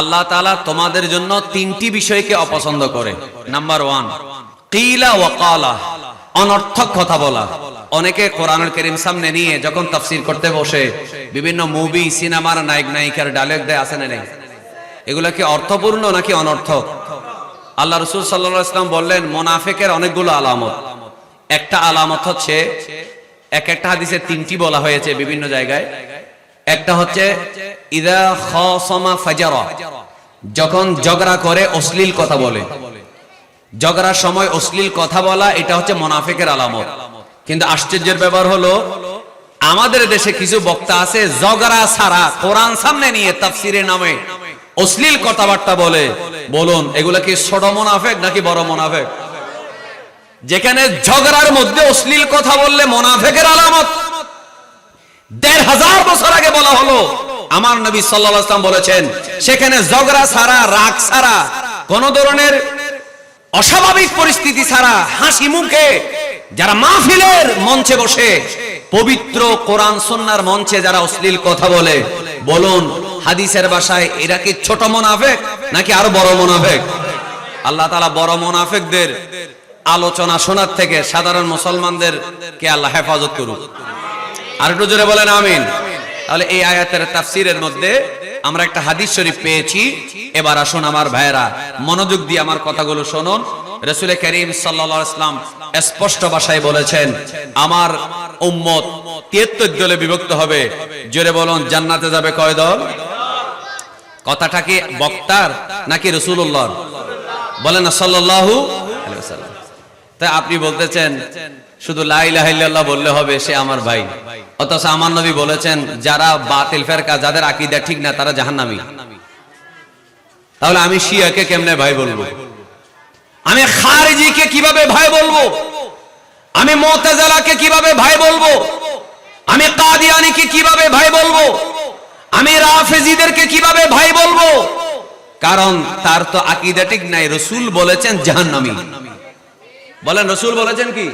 আল্লাহ তাআলা তোমাদের জন্য তিনটি বিষয়কে অপছন্দ করে। নাম্বার ওয়ান কিলা ওয়াকালা অনর্থক কথা বলা। অনেকে কোরআনুল করিম সামনে নিয়ে যখন তাফসীর করতে বসে, বিভিন্ন মুভি, সিনেমার নায়ক, নায়িকার ডায়লগ দেয় আসে না এগুলো কি অর্থপূর্ণ নাকি অনর্থক? আল্লাহ রসুল সাল্লা ইসলাম বললেন, মোনাফেকের অনেকগুলো আলামত। একটা আলামত হচ্ছে, এক একটা হাদিসে তিনটি বলা হয়েছে বিভিন্ন জায়গায়। একটা হচ্ছে যখন ঝগড়া করে অশ্লীল কথা বলে। ঝগড়ার সময় অশ্লীল কথা বলা, এটা হচ্ছে মোনাফেকের আলামত। কিন্তু আশ্চর্যের ব্যাপার হলো, আমাদের দেশে কিছু বক্তা আছে, ঝগড়া ছাড়া কোরআন সামনে নিয়ে তাফসিরের নামে অশ্লীল কথাবার্তা বলে। বলুন, এগুলা কি ছোট মোনাফেক নাকি বড় মোনাফেক? যেখানে ঝগড়ার মধ্যে অশ্লীল কথা বললে মোনাফেকের আলামত। দেড় হাজার বছর আগে বলা হলো, আমার নবী ওয়াসাল্লাম বলেছেন, সেখানে ঝগড়া ছাড়া, রাগ ছাড়া, কোন ধরনের অস্বাভাবিক পরিস্থিতি ছাড়া, হাসি মুখে যারা মাহফিলের মঞ্চে বসে, পবিত্র কোরআন সন্ন্যার মঞ্চে যারা অশ্লীল কথা বলে, বলুন, হাদিসের ভাষায় এরা কি ছোট মোনাফেক নাকি আরও বড় মোনাফেক? আল্লাহ তাআলা বড় মোনাফেকদের আলোচনা শোনার থেকে সাধারণ মুসলমানদের কে আল্লাহ হেফাজত করুক। আর একটু জোরে বলেন, আমিন। তাহলে এই আয়াতের তাফসিরের মধ্যে আমরা একটা হাদিস শরীফ পেয়েছি। এবার আসুন আমার ভাইয়েরা, মনোযোগ দিয়ে আমার কথাগুলো শুনুন। রসুল করিম সাল্লা ইসলাম স্পষ্ট ভাষায় বলেছেন, আমার উম্মত তিয়াত্তর দলে বিভক্ত হবে। জোরে বলুন, জান্নাতে যাবে কয় দল? কথাটা কি বক্তার নাকি রসুল্লাহ বলেন ওয়াসাল্লাম তাই আপনি বলতেছেন শুধু লাইলাহিল্লাহ বললে হবে, সে আমার ভাই। অথচ আমার নবী বলেছেন, যারা বাতিল ফেরকা, যাদের আকীদা ঠিক না, তারা জাহান্নামী। তাহলে আমি শিয়াকে কেমনে ভাই বলব? আমি খারিজিকে কীভাবে ভাই বলব? আমি মুতাজালাকে কীভাবে ভাই বলব? আমি কাদিয়ানিকে কীভাবে ভাই বলব? আমি রাফেজিদেরকে কীভাবে ভাই বলব? কারণ তার তো আকীদা ঠিক নাই, রসুল বলেছেন জাহান্নামী। বলেন, রসুল বলেছেন কি?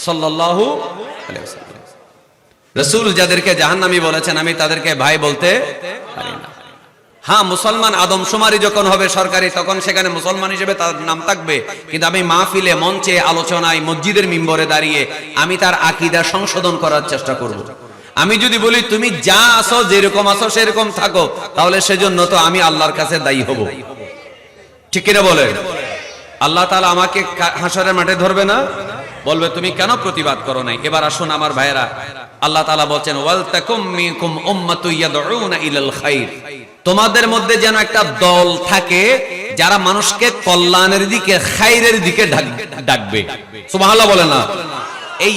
ওয়াসাল্লাম। রসুল যাদেরকে জাহান্নামী বলেছেন, আমি তাদেরকে ভাই বলতে পারি না। হ্যাঁ মুসলমান আদমশুমারি যখন হবে সরকারি, তখন সেখানে মুসলমান হিসেবে তার নাম থাকবে। কিন্তু আমি মাহফিলে, মঞ্চে, আলোচনায়, মসজিদের মিম্বরে দাঁড়িয়ে আমি তার আকীদা সংশোধন করার চেষ্টা করব। আমি যদি বলি, তুমি যা আসো যেরকম আসো সেরকম থাকো, তাহলে সেজন্য তো আমি আল্লাহর কাছে দায়ী হব। ঠিক কিনা বলে আল্লাহ তালা আমাকে হাসরের মাঠে ধরবে না? বলবে, তুমি কেন প্রতিবাদ করো নাই? এবার আসুন আমার ভাইয়েরা। আল্লাহ তাআলা বলছেন তোমাদের মধ্যে যেন একটা দল থাকে যারা মানুষকে কল্যাণের দিকে, খাইরের দিকে ডাকবে। সুবহানাল্লাহ বলে না। এই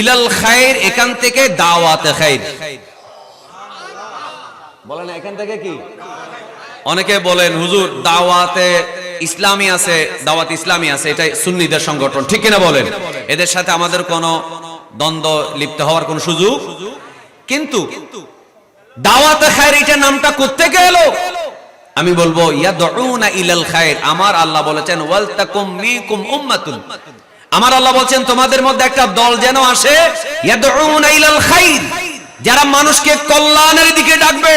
ইলাল খাইর এখান থেকে দাওয়াতে খাইর। বলে না, এখান থেকে কি? অনেকে বলেন, হুজুর, দাওয়াতে ইসলামী আছে, দাওয়াত ইসলামী আছে এটা সুন্নিদের সংগঠন। ঠিক কিনা বলেন? এদের সাথে আমাদের কোনো দ্বন্দ্ব লিপ্ত হওয়ার কোনো সুযোগ? কিন্তু দাওয়াতে খায়ের এটা নামটা কোত্থেকে এলো? আমি বলব, ইয়াদউনা ইলাল খায়ের, আমার আল্লাহ বলেছেন ওয়াল তাকুম মিনকুম উম্মাতুন। আমার আল্লাহ বলছেন, তোমাদের মধ্যে একটা দল যেন আসে, ইয়াদউনা ইলাল খাইর, যারা মানুষকে কল্যাণের দিকে ডাকবে।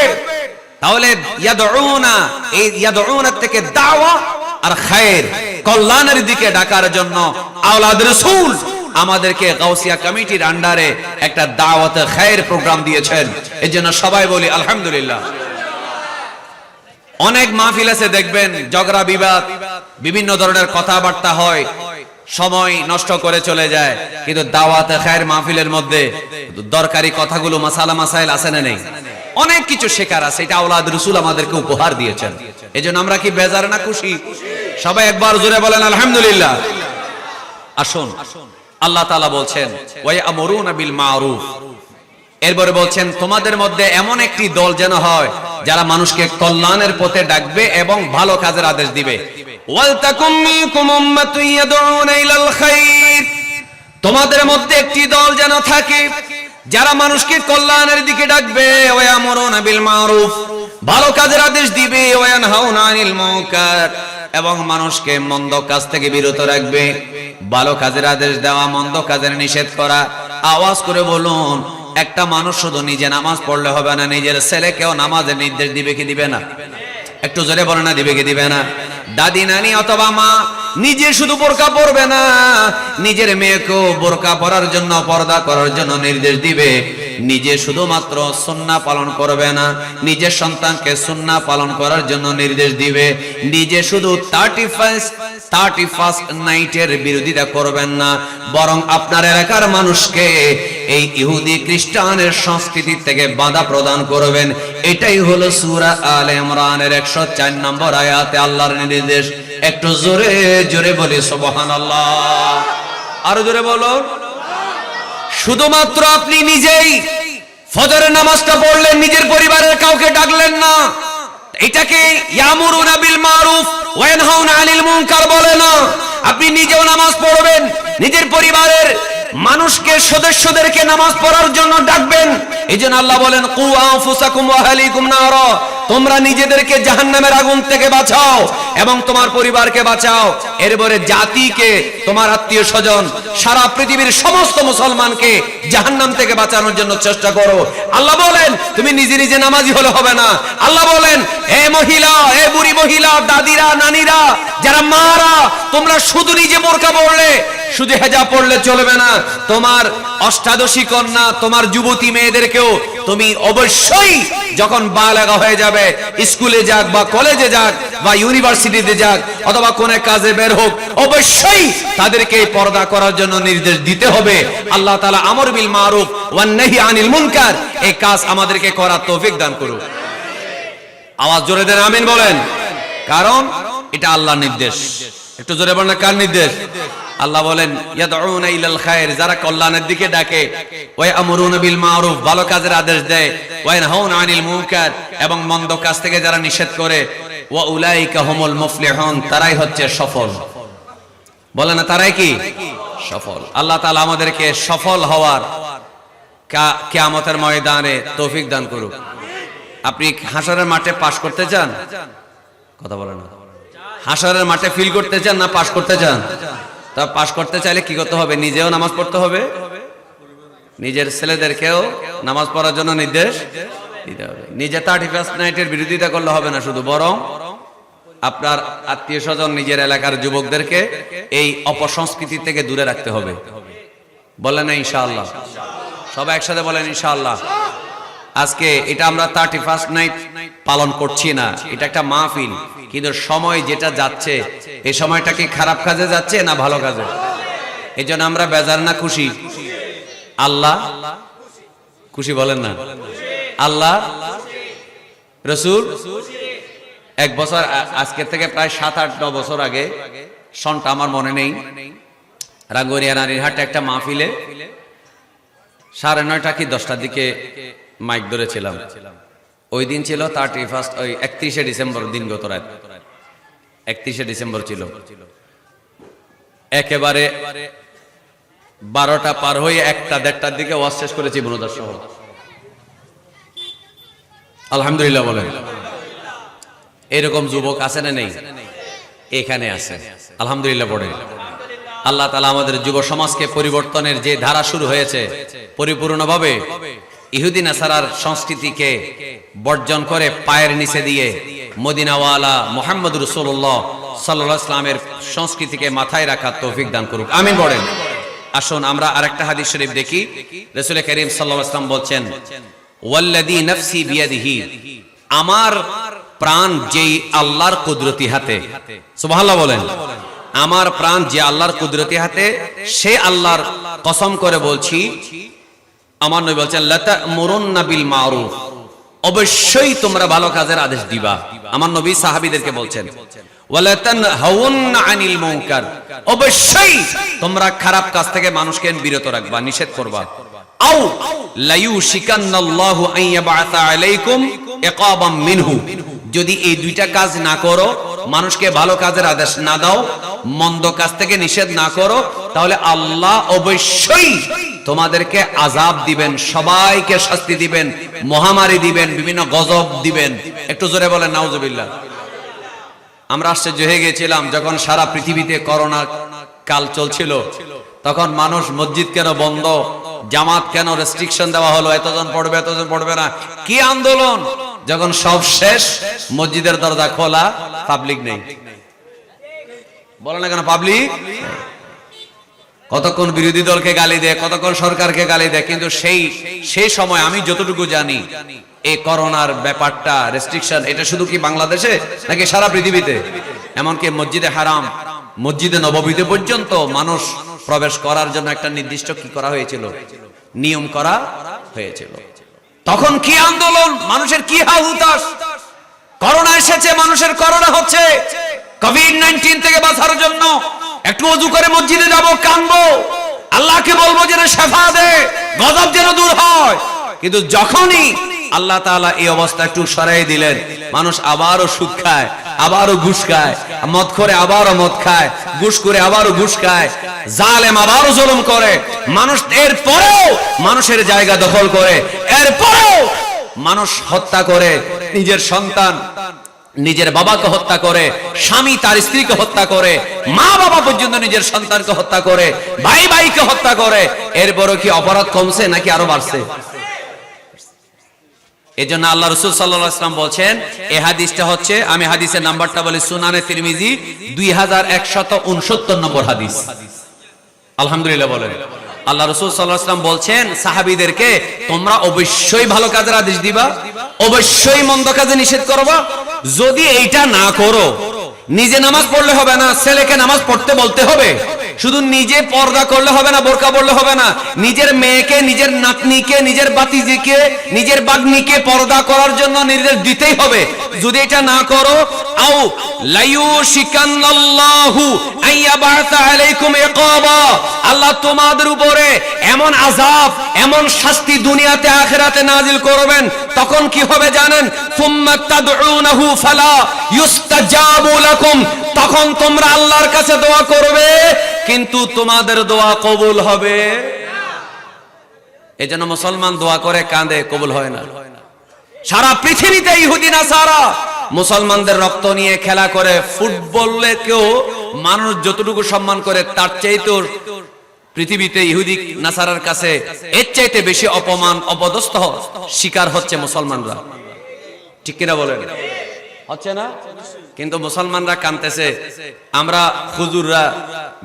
তাহলে ইয়াদউনা, এই ইয়াদউনা থেকে দাওয়া আর খায়ের কল্যাণের দিকে ডাকার জন্য আওলাদ রাসূল আমাদেরকে গাউসিয়া কমিটির আন্ডারে একটা দাওয়াত খায়ের প্রোগ্রাম দিয়েছেন। এজন্য সবাই বলি আলহামদুলিল্লাহ। অনেক মাহফিল আছে, দেখবেন, ঝগড়া, বিবাদ, বিভিন্ন ধরনের কথাবার্তা হয়। সময় নষ্ট করে চলে যায়, কিন্তু দাওয়াত খায়ের মাহফিলের মধ্যে দরকারি কথাগুলো মাসালা মাসাইল আছে না নেই? অনেক কিছু শেখার আছে, এটা আওলাদ রসুল আমাদেরকে উপহার দিয়েছেন। এজন্য আমরা কি বেজার না খুশি? সবাই একবার জোরে বলেন, আলহামদুলিল্লাহ। আসুন, আল্লাহ তাআলা বলছেন ওয়া আমরুনা বিল মারুফ। এরপরে বলছেন, তোমাদের মধ্যে এমন একটি দল যেন হয়, যারা মানুষকে কল্যাণের পথে ডাকবে এবং ভালো কাজের আদেশ দিবে। তোমাদের মধ্যে একটি দল যেন থাকে যারা মানুষকে কল্যাণের দিকে ডাকবে ওয়ায়ামুরুনা বিল মারুফ। ভালো কাজের আদেশ দিবে ওয়ায়ানহাউনা আনিল মুনকার। এবং মানুষকে মন্দ কাজ থেকে বিরত রাখবে। ভালো কাজের আদেশ দেওয়া, মন্দ কাজের নিষেধ করা। আওয়াজ করে বলুন, একটা মানুষ শুধু নিজে নামাজ পড়লে হবে না, নিজের ছেলেকেও নামাজের নির্দেশ দিবে কি দিবে না? একটু জোরে বলে না, দিবে কি দিবে না? দাদি, নানি অথবা মা নিজে শুধু বোরকা পরবে না, নিজের মেয়েকেও বোরকা পরার জন্য, পর্দা করার জন্য নির্দেশ দিবে। নিজে শুধুমাত্র সুন্না পালন করবে না, নিজের সন্তানকে সুন্না পালন করার জন্য নির্দেশ দিবে। নিজে শুধু থার্টি ফার্স্ট থার্টি ফার্স্ট নাইটের বিরোধিতা করবেন না, বরং আপনার এলাকার মানুষকে এই ইহুদি খ্রিস্টানের সংস্কৃতি থেকে বাধা প্রদান করবেন। এটাই হলো সুরা আল ইমরানের একশো চার নম্বর আয়াতে আল্লাহর নির্দেশ। একটু জোরে জোরে বলি সুবহান আল্লাহ আরও জোরে বলো। শুধুমাত্র আপনি নিজেই ফজরের নামাজটা পড়লেন, নিজের পরিবারের কাউকে ডাকলেন না। এটাকে ইয়ামুরুনা বিল মারুফ ওয়া ইয়ানহাউনা আনিল মুনকার বলে না। আপনি নিজেও নামাজ পড়বেন, নিজের পরিবারের মানুষকে, সদস্যদেরকে নামাজ পড়ার জন্য ডাকবেন। এই জন্য আল্লাহ বলেন কু আনফুসাকুম ওয়া আহলিকুম নারা। তোমরা নিজেদেরকে জাহান্নামের আগুন থেকে বাঁচাও এবং তোমার পরিবারকে বাঁচাও। এরপরে জাতিকে, তোমার আত্মীয় স্বজন, সারা পৃথিবীর সমস্ত মুসলমানকে জাহান্নাম থেকে বাঁচানোর জন্য চেষ্টা করো। আল্লাহ বলেন, তুমি নিজে নিজে নামাজি হলে হবে না। আল্লাহ বলেন, এ মহিলা, এ বুড়ি মহিলা, দাদিরা, নানিরা, যারা মারা, তোমরা শুধু নিজে বোরকা পড়লে শুধু হেজা পড়লে চলবে না। তোমার অষ্টাদশী কন্যা, তোমার যুবতী মেয়েদেরকেও তুমি অবশ্যই যখন বালাগা হয়ে যাবে, স্কুলে যাক বা কলেজে যাক বা ইউনিভার্সিটিতে যাক অথবা কোন কাজে বের হোক, অবশ্যই তাদেরকে পর্দা করার জন্য নির্দেশ দিতে হবে। আল্লাহ তাআলা আমর বিল মারুফ ওয়ান নাহি আনিল মুনকার এই কাজ আমাদেরকে করার তৌফিক দান করুন আওয়াজ জোরে দেন, আমিন বলেন। কারণ এটা আল্লাহর নির্দেশ। একটু জোরে বলেন কার নির্দেশ? আল্লাহ বলেন, ইয়াদউনা ইলাল খায়র যারা কল্যাণের দিকে ডাকে ওয়া আমরুনা বিল মারুফ, ভালো কাজের আদেশ দেয় ওয়া ইয়ানহাউনা আনিল মুনকার, এবং মন্দ কাজ থেকে যারা নিষেধ করে ওয়া উলাইকা হুমুল মুফলিহুন, তারাই হচ্ছে সফল। বলে না, তারাই কি? সফল। আল্লাহ তাআলা আমাদেরকে সফল হওয়ার কিয়ামতের ময়দানে তৌফিক দান করুক। আপনি হাসরের মাঠে পাশ করতে চান? কথা বলেন না। হাসরের মাঠে ফিল করতে চান না পাশ করতে চান? তা পাশ করতে চাইলে কি করতে হবে? নিজেও নামাজ পড়তে হবে। নিজের ছেলেদেরকেও নামাজ পড়ার জন্য নির্দেশ দিতে হবে। নিজে থার্টি ফার্স্ট নাইটের বিরোধিতা করলে হবে না শুধু, বরং আপনার আত্মীয় স্বজন নিজের এলাকার যুবকদেরকে এই অপসংস্কৃতি থেকে দূরে রাখতে হবে। বলেন না, ইনশাআল্লাহ। সবাই একসাথে বলেন, ইনশাআল্লাহ। আজকে এটা আমরা থার্টি ফার্স্ট নাইট পালন করছি না। এটা একটা মাহফিল। কিন্তু সময় যেটা যাচ্ছে এই সময়টা কি খারাপ কাজে যাচ্ছে না ভালো কাজে? এই জন্য আমরা বেজার না খুশি? আল্লাহ খুশি বলেন না? আল্লাহ রসুল এক বছর আজকের থেকে প্রায় সাত আট ন বছর আগে, সনটা আমার মনে নেই। রাঙ্গুনিয়া নারীর হাটে একটা মাহফিলে সাড়ে নয়টা কি দশটার দিকে মাইক ধরেছিলাম। ওই দিন ছিল থার্টি ফার্স্ট ওই একত্রিশে ডিসেম্বর, দিন গত রাত। একত্রিশে ডিসেম্বর ছিল। একেবারে বারোটা পার হয়ে একটা দেড়টার দিকে ওয়াজ শেষ করেছি বনদার সহ আলহামদুলিল্লাহ বলেন। এরকম যুবক আছে না নেই? এখানে আছে। আলহামদুলিল্লাহ পড়ে আল্লাহ তালা আমাদের যুব সমাজকে পরিবর্তনের যে ধারা শুরু হয়েছে, পরিপূর্ণভাবে ইহুদি নাসারার সংস্কৃতিকে বর্জন করে পায়ের নিচে দিয়ে মদিনাওয়ালা মোহাম্মদ রসুল্লাহ সাল্লাহ ইসলামের সংস্কৃতিকে মাথায় রাখার তৌফিক দান করুক। আমিন বলেন। আসুন আমরা আরেকটা হাদিস শরীফ দেখি। রসুল করিম সাল্লাহ ইসলাম বলছেন ওয়াল্লাদি নফসি বিয়াদিহি আমার প্রাণ যেই আল্লাহর কুদরতি হাতে। সুবহানাল্লাহ বলেন। আমার প্রাণ যে আল্লাহর কুদরতি হাতে, সে আল্লাহর কসম করে বলছি আমার নবী বলছেন লতা মুরুন্না বিল মারুফ অবশ্যই তোমরা ভালো কাজের আদেশ দিবা। আমার নবী সাহাবীদেরকে বলছেন ওয়ালাতান হাউন্না আনিল মুনকার। অবশ্যই তোমরা খারাপ কাজ থেকে মানুষকে বিরত রাখবা, নিষেধ করবা। আও লায়ু শিকান্নাল্লাহু আন ইয়াবআসা আলাইকুম ইকাবাম মিনহু। যদি এই দুইটা কাজ না করো, মানুষকে ভালো কাজের আদেশ না দাও, মন্দ কাজ থেকে নিষেধ না করো, তাহলে আল্লাহ অবশ্যই তোমাদেরকে আজাব দিবেন, সবাইকে শাস্তি দিবেন, মহামারী দিবেন, বিভিন্ন গজব দিবেন। একটু জোরে বলেন, নাউজুবিল্লাহ। আমরা আশ্চর্য হয়ে গেছিলাম, যখন সারা পৃথিবীতে করোনা কাল চলছিল, তখন মানুষ মসজিদ কেন বন্ধ, জামাত কেন রেস্ট্রিকশন দেওয়া হলো, এতজন পড়বে এতজন পড়বে না, কি আন্দোলন? যখন সব শেষ, মসজিদের দরজা খোলা পাবলিক নেই। বলে না কেন পাবলিক কতক্ষণ বিরোধী দলকে গালি দেয়, কতক্ষণ সরকারকে গালি দেয়, কিন্তু সেই সেই সময় আমি যতটুকু জানি, এই করোনার ব্যাপারটা রেস্ট্রিকশন এটা শুধু কি বাংলাদেশে নাকি সারা পৃথিবীতে? এমনকি মসজিদে হারাম, মসজিদে নববীতে পর্যন্ত মানুষ প্রবেশ করার জন্য একটা নির্দিষ্ট কি করা হয়েছিল? নিয়ম করা হয়েছিল। তখন কি আন্দোলন? মানুষের কি হা হুতাশ? করোনা এসেছে, মানুষের করোনা হচ্ছে। কোভিড নাইন্টিন থেকে বাঁচার জন্য একটু অজু করে মসজিদে যাব কানবো আল্লাহকে বলব যেন শেফা দে, গজব যেন দূর হয়। কিন্তু যখনই আল্লাহ তাআলা এই অবস্থা একটু সরাই দিলেন, মানুষ আবারও সুদ খায়, আবারও ঘুষ খায়, মদ করে আবারও মদ খায়, ঘুষ করে আবারও ঘুষ খায়, জালেম আবারও জুলুম করে। মানুষ এরপরেও মানুষের জায়গা দখল করে, এরপরেও মানুষ হত্যা করে, নিজের সন্তান নিজের বাবাকে হত্যা করে, স্বামী তার স্ত্রীকে হত্যা করে, মা বাবা পর্যন্ত নিজের সন্তানকে হত্যা করে, ভাই ভাইকে হত্যা করে, এরপরও কি অপরাধ কমছে নাকি আরও বাড়ছে? এই জন্য আল্লাহ রসুল সাল্লাম বলছেন, এ হাদিসটা হচ্ছে, আমি হাদিসের নাম্বারটা বলি সুনানে তিরমিজি, দুই হাজার একশত উনসত্তর নম্বর হাদিস। আলহামদুলিল্লাহ বলেন। আল্লাহ রসুল সাল্লাহাম বলছেন, সাহাবিদেরকে তোমরা অবশ্যই ভালো কাজের আদেশ দিবা, অবশ্যই মন্দ কাজে নিষেধ করবা যদি এইটা না করো নিজে নামাজ পড়লে হবে না ছেলেকে নামাজ পড়তে বলতে হবে। শুধু নিজে পর্দা করলে হবে না বোরকা পড়লে হবে না। নিজের মেয়েকে, নিজের নাতনিকে, নিজের বাতিজিকে, নিজের বাগ্নিকে পর্দা করার জন্য নির্দেশ দিতেই হবে। যদি এটা না করো, আও আল্লাহ তোমাদের উপরে এমন এমন শাস্তি দুনিয়াতে, আখিরাতে নাজিল করবেন। তখন কি হবে জানেন? তখন তোমরা আল্লাহর কাছে দোয়া করবে কিন্তু তোমাদের দোয়া কবুল হবে। এজন্য মুসলমান দোয়া করে কাঁদে, কবুল হয় না। সারা পৃথিবীতে ইহুদি, নাসারা মুসলমানদের রক্ত নিয়ে খেলা করে, ফুটবলে কেউ মানুষ যতটুকু সম্মান করে, তার চাইতেও পৃথিবীতে ইহুদি, নাসারার কাছে এর চাইতে বেশি অপমান, অপদস্থ শিকার হচ্ছে মুসলমানরা। ঠিক কিনা বলেন? হচ্ছে না? কিন্তু মুসলমানরা কানতেছে। আমরা হুজুররা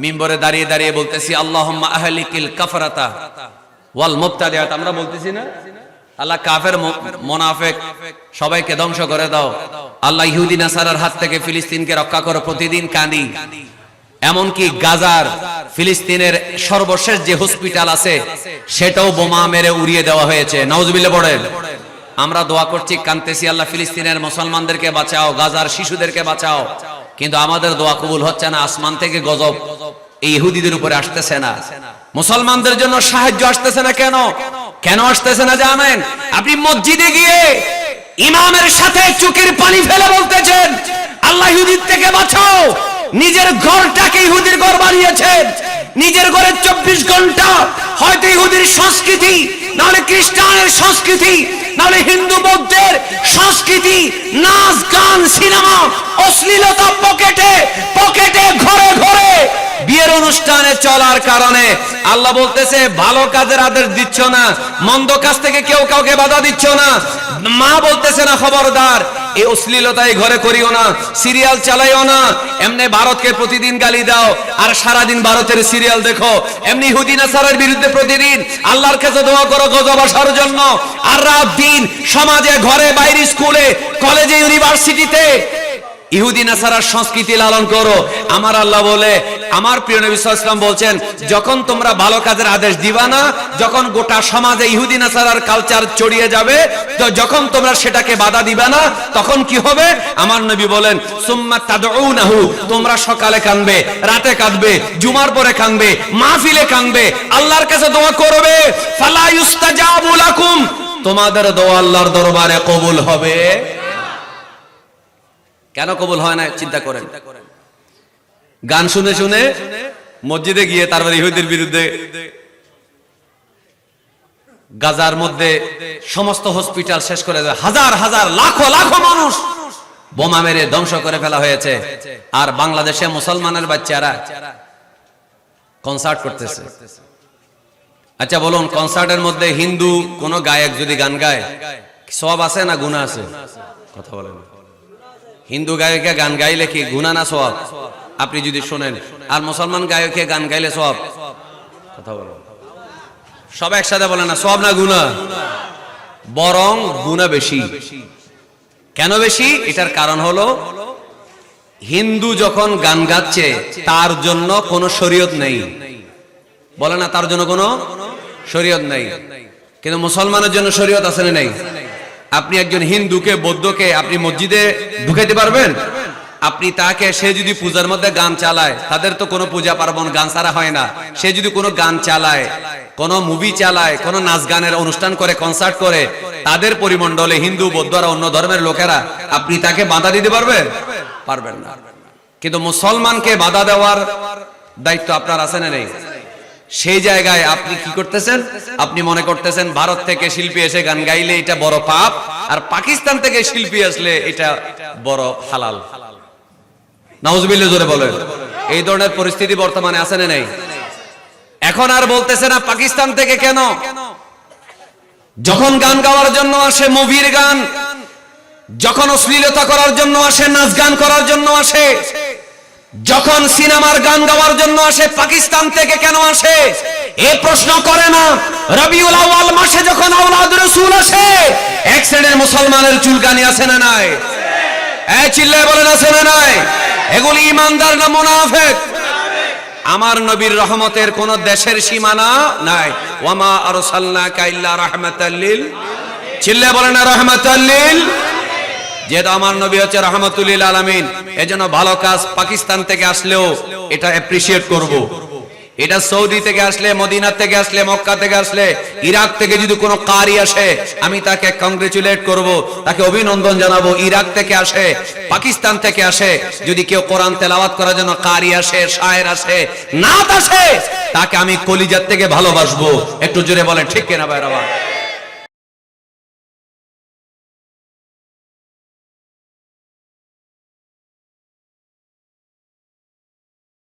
মিম্বরে দাঁড়িয়ে দাঁড়িয়ে বলতেছি, আল্লাহুম্মা আহলিকিল কাফরাতা ওয়াল মুবতাদিয়াত আমরা বলতেছি না? আল্লাহ কাফের মোনাফেক, সবাইকে ধ্বংস করে দাও। আল্লাহ ইহুদি নাসারার হাত থেকে ফিলিস্তিনকে রক্ষা করো, প্রতিদিন কাঁদি। এমনকি গাজার ফিলিস্তিনের সর্বশেষ যে হসপিটাল আছে, সেটাও বোমা মেরে উড়িয়ে দেওয়া হয়েছে। নওয়াজবিল্লাহ পড়েন। আমরা দোয়া করছি, কান্তেছি, আল্লাহ ফিলিস্তিনের মুসলমানদেরকে বাঁচাও, গাজার শিশুদেরকে বাঁচাও। কিন্তু আমাদের দোয়া কবুল হচ্ছে না, আসমান থেকে গজব। এই ইহুদিদের উপরে আসতেছে না। মুসলমানদের জন্য সাহায্য আসতেছে না কেন? কেন আসতেছে না জানেন? আপনি মসজিদে গিয়ে ইমামের সাথে চোখের পানি ফেলে বলতেছেন, আল্লাহ ইহুদির থেকে বাঁচাও। নিজের ঘরটাকে ইহুদির ঘর বানিয়েছেন। নিজের ঘরে চব্বিশ ঘণ্টা হয়তো ইহুদির সংস্কৃতি নাহলে খ্রিস্টানের সংস্কৃতি, নাহলে হিন্দু বৌদ্ধের সংস্কৃতি, নাচ, গান, সিনেমা, অশ্লীলতা পকেটে পকেটে, ঘরে ঘরে। বিয়ের অনুষ্ঠানে চলার কারণে আল্লাহ বলতেছে, ভালো কাজের আদেশ দিচ্ছ না, মন্দ কাজ থেকে কেউ কাউকে বাধা দিচ্ছ না। মা বলতেছে না, খবরদার এই অশ্লীলতায় ঘরে করিও না, সিরিয়াল চালাইও না, এমনি ভারতকে প্রতিদিন গালি দাও, আর সারাদিন ভারতের সিরিয়াল দেখো, এমনি হুদিনা সারের বিরুদ্ধে প্রতিদিন আল্লাহর কাছে দোয়া করো গজব আসার জন্য। আর রাত দিন সমাজে, ঘরে, বাইরে, স্কুলে, কলেজে, ইউনিভার্সিটিতে ইহুদি নাসারার সংস্কৃতি লালন করো। আমার আল্লাহ বলে, আমার প্রিয় নবী ওয়াসাল্লাম বলছেন, যখন তোমরা ভালো কাজের আদেশ দিবা না, যখন গোটা সমাজে ইহুদি নাসারার কালচার ছড়িয়ে যাবে, তো যখন তোমরা সেটাকে বাধা দিবা না, তখন কি হবে? আমার নবী বলেন, সুম্মা তাদউনাহু তোমরা সকালে কানবে রাতে কাঁদবে, জুমার পরে কানবে মাহফিলে কানবে আল্লাহর কাছে দোয়া করবে। ফালা ইউস্তাজাবু লাকুম, তোমাদের দোয়া আল্লাহর দরবারে কবুল হবে। কেন কবুল হয় না, চিন্তা করেন। গান শুনে শুনে মসজিদে গিয়ে তারপরে ইহুদির বিরুদ্ধে গাজার মধ্যে সমস্ত হসপিটাল শেষ করে দেয়। হাজার হাজার, লাখো লাখো মানুষ বোমা মেরে ধ্বংস করে ফেলা হয়েছে। আর বাংলাদেশে মুসলমানের বাচ্চারা কনসার্ট করতেছে। আচ্ছা বলুন কনসার্টের মধ্যে হিন্দু কোন গায়ক যদি গান গায় সব আছে না গুণা আছে? কথা বলেন হিন্দু গায়কে গান গাইলে কি গুণা না সব আপনি যদি শোনেন, আর মুসলমান গায়কে গান গাইলে সব কথা বলেন। সব একসাথে বলে না সব না গুণা? বরং গুণা বেশি। কেন বেশি? এটার কারণ হলো, হিন্দু যখন গান গাচ্ছে, তার জন্য কোনো শরীয়ত নেই। বলে না তার জন্য কোনো শরীয়ত নেই। কিন্তু মুসলমানের জন্য শরীয়ত আছে না নেই? আপনি একজন হিন্দুকে, বৌদ্ধকে আপনি মসজিদে ঢুকাইতে পারবেন? আপনি তাকে, সে যদি পূজার মধ্যে গান চালায়, তাদের তো কোনো পূজা পার্বণ গান ছাড়া হয় না। সে যদি কোনো গান চালায়, কোন মুভি চালায়, কোন নাচ গানের অনুষ্ঠান করে কনসার্ট করে, তাদের পরিমণ্ডলে হিন্দু, বৌদ্ধ আর অন্য ধর্মের লোকেরা আপনি তাকে বাধা দিতে পারবেন? পারবেন না। কিন্তু মুসলমানকে বাধা দেওয়ার দায়িত্ব আপনার আছে না নেই? সেই জায়গায় আপনি কি করতেছেন? আপনি মনে করতেছেন ভারত থেকে শিল্পী এসে গান গাইলে এটা বড় পাপ, আর পাকিস্তান থেকে শিল্পী আসলে এটা বড় হালাল। নাউজবিল্লা জোরে বলেন। এই ধরনের পরিস্থিতি বর্তমানে আছে না নেই? এখন আর বলতেছে না পাকিস্তান থেকে কেন? যখন গান গাওয়ার জন্য আসে মুভির গান, যখন অশ্লীলতা করার জন্য আসে, নাচ গান করার জন্য আসে যখন সিনেমার গান গাওয়ার জন্য আসে, পাকিস্তান থেকে কেন আসে? এ প্রশ্ন করে না। রবিউল আউয়াল মাসে যখন আওলাদ রাসূল আসে, এক শ্রেণির মুসলমানের চুলকানি আছে না নাই? আছে না নাই? এগুলি ইমানদার আমার নবীর রহমতের কোন দেশের সীমানা নাই। ওয়ামা আরসালনাকা ইল্লা রাহমাতাল বলেন যেহেতু আমার নবী হচ্ছে রহমতুল্লিল আলমিন, এজন্য ভালো কাজ পাকিস্তান থেকে আসলেও এটা অ্যাপ্রিসিয়েট করব। এটা সৌদি থেকে আসলে, মদিনা থেকে আসলে, মক্কা থেকে আসলে, ইরাক থেকে যদি কোনো কারি আসে, আমি তাকে কংগ্রেচুলেট করব, তাকে অভিনন্দন জানাব, ইরাক থেকে আসে, পাকিস্তান থেকে আসে, যদি কেউ কোরআন তেলাওয়াত করার জন্য কারি আসে, শায়ের আসে, নাত আসে, তাকে আমি কলিজার থেকে ভালোবাসবো একটু জোরে বলেন, ঠিক কিনা ভাইরা